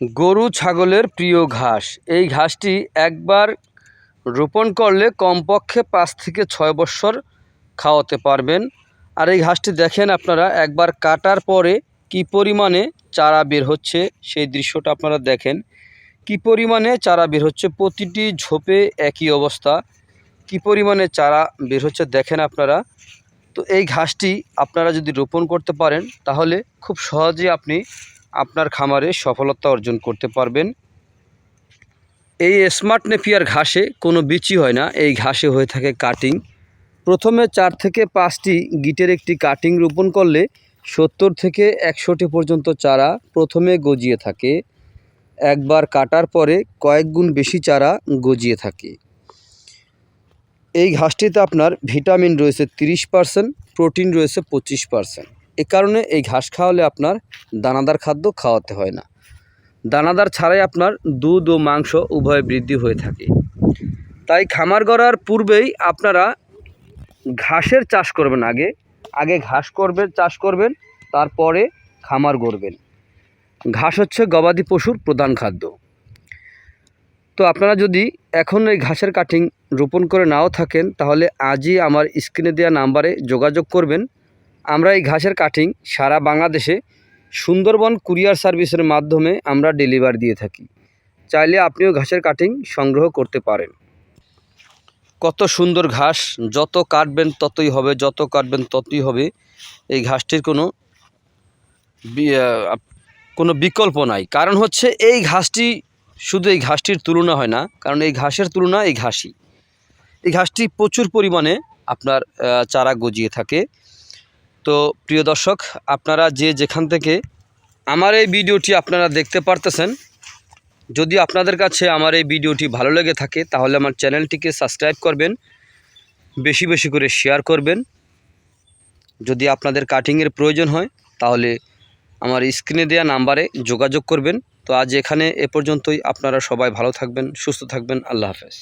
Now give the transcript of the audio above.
গরু ছাগলের প্রিয় ঘাস। এই ঘাসটি একবার রোপণ করলে কমপক্ষে পাঁচ থেকে ছয় বছর খাওয়াতে পারবেন। আর এই ঘাসটি দেখেন আপনারা, একবার কাটার পরে কি পরিমাণে চারা বের হচ্ছে সেই দৃশ্যটা আপনারা দেখেন। কি পরিমাণে চারা বের হচ্ছে, প্রতিটি ঝোপে একই অবস্থা। কি পরিমাণে চারা বের হচ্ছে দেখেন আপনারা। তো এই ঘাসটি আপনারা যদি রোপণ করতে পারেন, তাহলে খুব সহজে আপনি আপনার খামারে সফলতা অর্জন করতে পারবেন। এই স্মার্ট নেপিয়ার ঘাসে কোনো বিচি হয় না, এই ঘাসে হয়ে থাকে কাটিং। প্রথমে চার থেকে পাঁচটি গিটের একটি কাটিং রোপণ করলে সত্তর থেকে একশোটি পর্যন্ত চারা প্রথমে গজিয়ে থাকে। একবার কাটার পরে কয়েক গুণ বেশি চারা গজিয়ে থাকে। এই ঘাসটিতে আপনার ভিটামিন রয়েছে তিরিশ পার্সেন্ট, প্রোটিন রয়েছে পঁচিশ পার্সেন্ট। এ কারণে এই ঘাস খাওয়ালে আপনার দানাদার খাদ্য খাওয়াতে হয় না। দানাদার ছাড়াই আপনার দুধ ও মাংস উভয় বৃদ্ধি হয়ে থাকে। তাই খামার গড়ার পূর্বেই আপনারা ঘাসের চাষ করবেন আগে। আগে ঘাস করবেন, চাষ করবেন, তারপরে খামার গড়বেন। ঘাস হচ্ছে গবাদি পশুর প্রধান খাদ্য। তো আপনারা যদি এখন এই ঘাসের কাটিং রোপণ করে নাও থাকেন, তাহলে আজই আমার স্ক্রিনে দেওয়া নাম্বারে যোগাযোগ করবেন। আমরা এই ঘাসের কাটিং সারা বাংলাদেশে সুন্দরবন কুরিয়ার সার্ভিসের মাধ্যমে আমরা ডেলিভার দিয়ে থাকি। চাইলে আপনিও ঘাসের কাটিং সংগ্রহ করতে পারেন। কত সুন্দর ঘাস, যত কাটবেন ততই হবে, যত কাটবেন ততই হবে। এই ঘাসটির কোনো কোনো বিকল্প নাই। কারণ হচ্ছে এই ঘাসটি শুধু এই ঘাসটির তুলনা হয় না, কারণ এই ঘাসের তুলনা এই ঘাসই। এই ঘাসটি প্রচুর পরিমাণে আপনার চারা গজিয়ে থাকে। তো প্রিয় দর্শক, আপনারা যে যেখান থেকে আমার এই ভিডিওটি আপনারা দেখতে পারতেছেন, যদি আপনাদের কাছে আমার এই ভিডিওটি ভালো লেগে থাকে, তাহলে আমার চ্যানেলটিকে সাবস্ক্রাইব করবেন, বেশি বেশি করে শেয়ার করবেন। যদি আপনাদের কাটিংয়ের প্রয়োজন হয়, তাহলে আমার স্ক্রিনে দেওয়া নাম্বারে যোগাযোগ করবেন। তো আজ এখানে এ পর্যন্তই, আপনারা সবাই ভালো থাকবেন, সুস্থ থাকবেন, আল্লাহ হাফেজ।